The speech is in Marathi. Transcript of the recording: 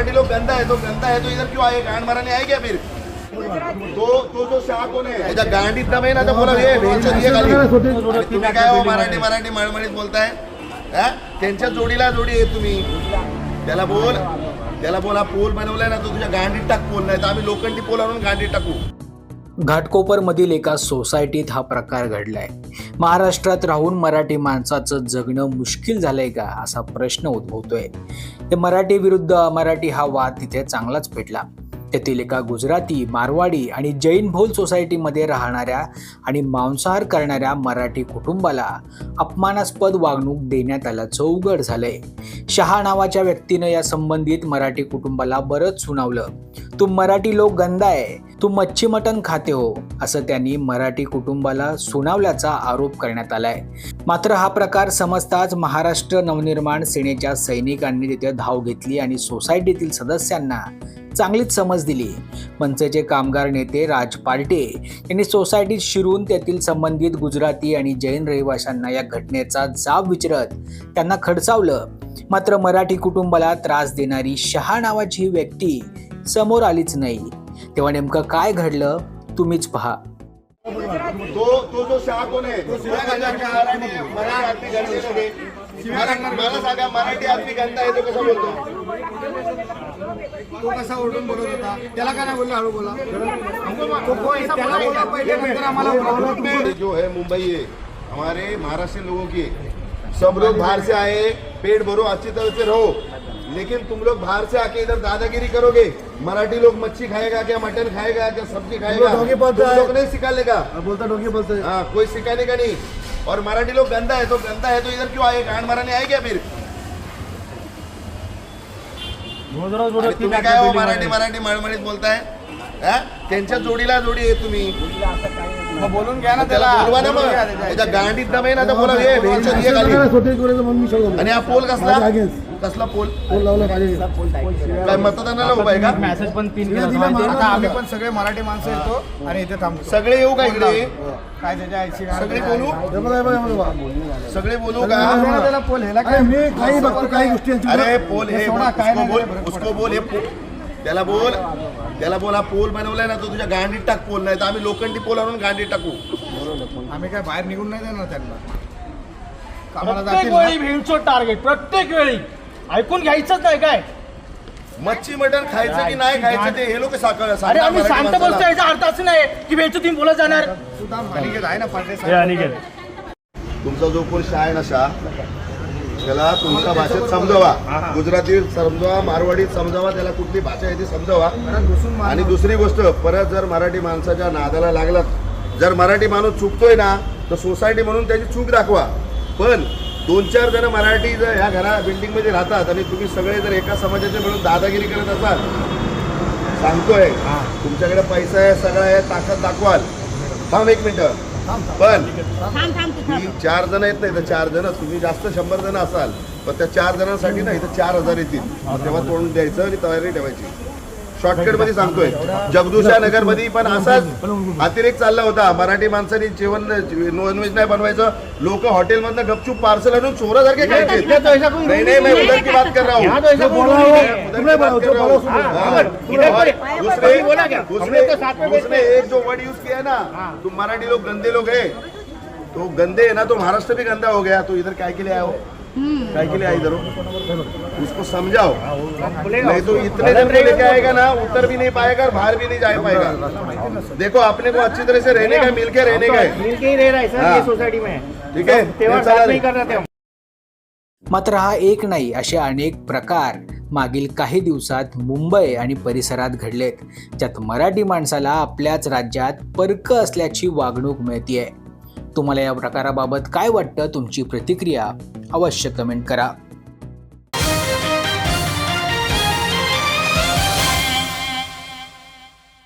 मराठी लोग गंदा है तो गंदा है तो इधर क्यों आए? गांड माराने आए क्या फिर? तो तो जो शाह कोण आहे त्याच्या गांडीत दम आहे ना तर बोला हे भेंचोद ये खाली आणि तुम्ही काय हो मराठी मराठी मळमळीत बोलताय हा? त्यांच्या जोडीला जोडी आहे तुम्ही। त्याला बोल त्याला बोला पोल बनवलाय ना तो तुझ्या गांडीत टाक पोल नाही तर आम्ही लोखंडी पोल आणून गांडीत टाकू। घाटकोपरमधील एका सोसायटीत हा प्रकार घडलाय. महाराष्ट्रात राहून मराठी माणसाचं जगणं मुश्किल झालंय का असा प्रश्न उद्भवतोय. ते मराठी विरुद्ध अमराठी हा वाद तिथे चांगलाच पेटला. तेथील एका गुजराती मारवाडी आणि जैन भोल सोसायटीमध्ये राहणाऱ्या आणि मांसाहार करणाऱ्या मराठी कुटुंबाला अपमानास्पद वागणूक देण्यात आल्याचं उघड झालंय. शहा नावाच्या व्यक्तीनं या संबंधित मराठी कुटुंबाला बरंच सुनावलं. तू मराठी लोक गंदा आहे तू मच्छी मटण खाते हो असं त्यांनी मराठी कुटुंबाला सुनावल्याचा आरोप करण्यात आलाय. मात्र हा प्रकार समजताच महाराष्ट्र नवनिर्माण सेनेच्या सैनिकांनी तिथे धाव घेतली आणि सोसायटीतील सदस्यांना चांगलीच समज दिली. मनसेचे कामगार नेते राज पार्टे यांनी सोसायटीत शिरून त्यातील संबंधित गुजराती आणि जैन रहिवाशांना या घटनेचा जाब विचारत त्यांना खडसावलं. मात्र मराठी कुटुंबाला त्रास देणारी शहा नावाची ही व्यक्ती समोर आलीच नाही. तेव्हा नेमकं काय घडलं तुम्हीच पहा. तो तो जो शाह कोण आहे आहे. मला सांगा मराठी आदमी गंदा आहे तो कसा बोलतो? तो कसा ओरडून बोलत होता? त्याला काय नाही बोलला हळू बोला. त्याला बोला पहिले नंतर आम्हाला जो है मुंबई है हमारे महाराष्ट्र लोगों की. सब लोग बाहर से आए पेट भरो अच्छी तरह से रहो. लेकिन तुम लोग बाहर से आके इधर दादागिरी करोगे। मराठी लोग मच्छी खाएगा क्या मटन खाएगा क्या सब्जी खाएगा? लोग डोंगी बोलता तुम। लोग नहीं सिखाने का बोलता डोंगी बोलते हाँ कोई सिखाने का नहीं। और मराठी लोग गंदा है तो गंदा है तो इधर क्यों आए? गांड माराने आए क्या फिर? तुम्ही काय हो मराठी मराठी मळमळीत बोलताय हा? त्यांच्या जोडीला जोडी आहे तुम्ही। बोलून घ्या ना त्याला त्याला. बोलवा ना मग. बोलून घ्या त्याच्या त्याच्या गांडीत दम आहे ना तर बोला हे भेंचोद ये खाली. आणि हा पोल कसला? कसला पोल? काय मतदानाला उभा आहे का? मेसेज पण तीन आता आम्ही पण सगळे मराठी माणसं येतो आणि इथे थांबतो. सगळे येऊ का इकडे? काय त्याच्या आईची सगळे बोलू? सगळे बोलू का? त्याला पोल मी काही बघतो काही गोष्टी अरे पोल हे उसको बोल बरं, उसको बोल हे त्याला बोल. त्याला बोल हा पोल बनवलाय ना तो तुझ्या गांडीत टाक पोल नाही तर आम्ही लोखंडी पोल आणून गांडीत टाकू. आम्ही काय बाहेर निघून नाही देणार त्यांना. कामाला प्रत्येक जातील वेळी भेंडचो टार्गेट प्रत्येक वेळी. ऐकून घ्यायचंच नाही काय? मच्छी मटण खायचं की नाही खायचं ते हे लोक साखर अरे आम्ही शांत बसतो याचा अर्थ असं नाही की भेंडचो तुम्ही बोलत जाणार. सुद्धा आहे ना साहेब. तुमचा जो कोण शाह आहे ना शाह त्याला तुमच्या भाषेत समजावा. गुजराती समजावा मारवाडीत समजावा त्याला कुठली भाषा आहे ती समजावा. आणि दुसरी गोष्ट परत जर मराठी माणसाच्या नादाला लागलात जर मराठी माणूस चुकतोय ना तर सोसायटी म्हणून त्याची चूक दाखवा. पण दोन चार जण मराठी जर ह्या घरा बिल्डिंगमध्ये राहतात आणि तुम्ही सगळे जर एका समाजाचे मिळून दादागिरी करत असाल सांगतोय तुमच्याकडे पैसा आहे सगळं आहे ताकद दाखवाल. थांब एक मिनिट. पण तीन चार जण येत नाही तर चार जण तुम्ही जास्त शंभर जण असाल पण त्या चार जणांसाठी ना इथं चार हजार येतील. तेव्हा तोंड द्यायचं आणि तयारी ठेवायची. शॉर्टकटमध्ये सांगतोय. जगदूशा नगरमध्ये पण असाच अतिरेक चालला होता. मराठी माणसांनी जेवण नॉनव्हेज नाही बनवायचं. लोक हॉटेल मधनं गपचूप पार्सल आणून चोरासारखे खायचे. नाही नाही मैं उधर की बात कर रहा. हूँ. एक जो वर्ड यूज किया ना तुम मराठी लोग गंदे लोग है तो गंदे है ना तो महाराष्ट्र भी गंदा हो गया. तो इधर काय के लिए हो? काय के लिए आए इधर हो? उसको समझाओ नहीं तो इतने को लेके आएगा ना उत्तर भी नहीं पाएगा और बाहर भी नहीं जा पाएगा। देखो अपने को अच्छी तरह से रहने का मिलके रहने का है। मिलके ही रह रहा है सर। ये सोसाइटी में। ठीक है तेव्हा चला साथ रे. नहीं कर रहे थे हम। मात्र हा एक नाही असे अनेक प्रकार मागील काही दिवसात मुंबई आणि परिसरात घडलेत ज्यात मराठी माणसाला आपल्याच राज्यात परक असल्याची वागणूक मिळतीये. तुम्हाला या प्रकाराबाबत काय वाटतं? तुमची प्रतिक्रिया अवश्य कमेंट करा.